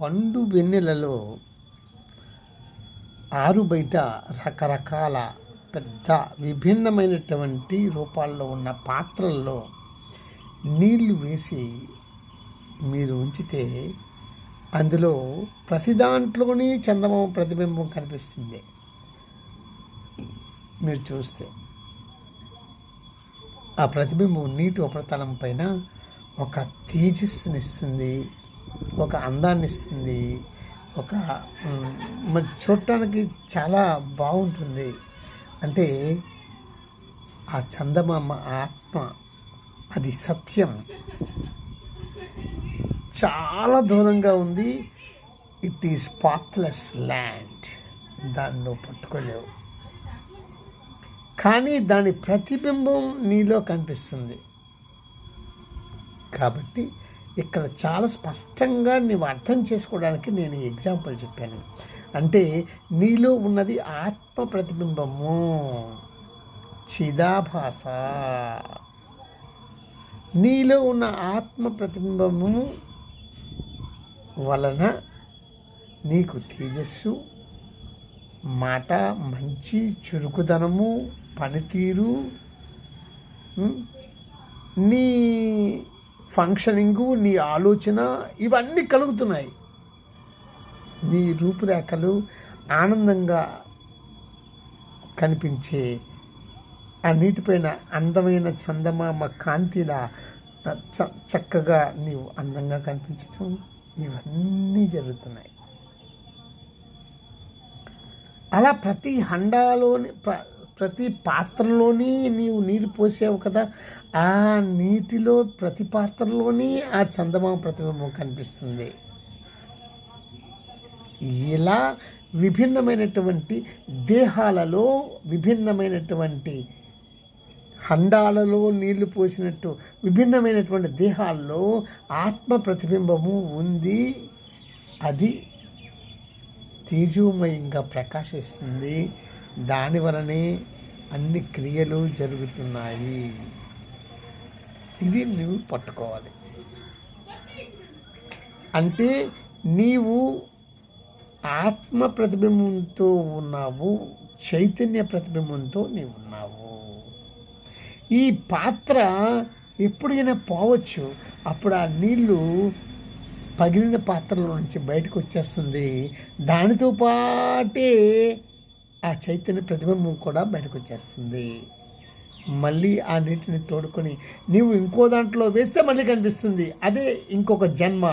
పండు వెన్నెలలో ఆరు బయట రకరకాల పెద్ద విభిన్నమైనటువంటి రూపాల్లో ఉన్న పాత్రల్లో నీళ్ళు వేసి మీరు ఉంచితే అందులో ప్రతి దాంట్లోనే చందమామ ప్రతిబింబం కనిపిస్తుంది. మీరు చూస్తే ఆ ప్రతిబింబం నీటి ఉపరితలం పైన ఒక తేజస్సునిస్తుంది ఒక అందాన్ని ఇస్తుంది ఒక మరి చూడటానికి చాలా బాగుంటుంది. అంటే ఆ చందమామ ఆత్మ అది సత్యం. చాలా దూరంగా ఉంది. ఇట్ ఈస్ పాత్లెస్ ల్యాండ్ దాన్ని నువ్వు పట్టుకోలేవు. కానీ దాని ప్రతిబింబం నీలో కనిపిస్తుంది. కాబట్టి ఇక్కడ చాలా స్పష్టంగా నీవు అర్థం చేసుకోవడానికి నేను ఎగ్జాంపుల్ చెప్పాను. అంటే నీలో ఉన్నది ఆత్మ ప్రతిబింబము చిదాభాష నీలో ఉన్న ఆత్మ ప్రతిబింబము వలన నీకు తేజస్సు మాట మంచి చురుకుదనము పనితీరు నీ ఫంక్షనింగు నీ ఆలోచన ఇవన్నీ కలుగుతున్నాయి. నీ రూపురేఖలు ఆనందంగా కనిపించే ఆ నీటిపైన అందమైన చందమామ కాంతిలా చ- చక్కగా నీవు అందంగా కనిపించటం ఇవన్నీ జరుగుతున్నాయి. అలా ప్రతి హండాలోని ప్ర- ప్రతి పాత్రలోని నీవు నీరు పోసావు కదా ఆ నీటిలో ప్రతి పాత్రలోని ఆ చందమామ ప్రతిబింబం కనిపిస్తుంది. ఇలా విభిన్నమైనటువంటి దేహాలలో విభిన్నమైనటువంటి హండాలలో నీళ్ళు పోసినట్టు విభిన్నమైనటువంటి దేహాల్లో ఆత్మ ప్రతిబింబము ఉంది. అది తేజోమయంగా ప్రకాశిస్తుంది. దాని వలనే అన్ని క్రియలు జరుగుతున్నాయి. ఇది నువ్వు పట్టుకోవాలి. అంటే నీవు ఆత్మ ప్రతిబింబంతో ఉన్నావు చైతన్య ప్రతిబింబంతో నీవు ఉన్నావు. ఈ పాత్ర ఎప్పుడైనా పోవచ్చు. అప్పుడు ఆ నీళ్ళు పగిలిన పాత్రలో నుంచి బయటకు వచ్చేస్తుంది. దానితో పాటే ఆ చైతన్య ప్రతిబింబం కూడా బయటకు వచ్చేస్తుంది. మళ్ళీ ఆ నీటిని తోడుకొని నీవు ఇంకో దాంట్లో వేస్తే మళ్ళీ కనిపిస్తుంది. అదే ఇంకొక జన్మ.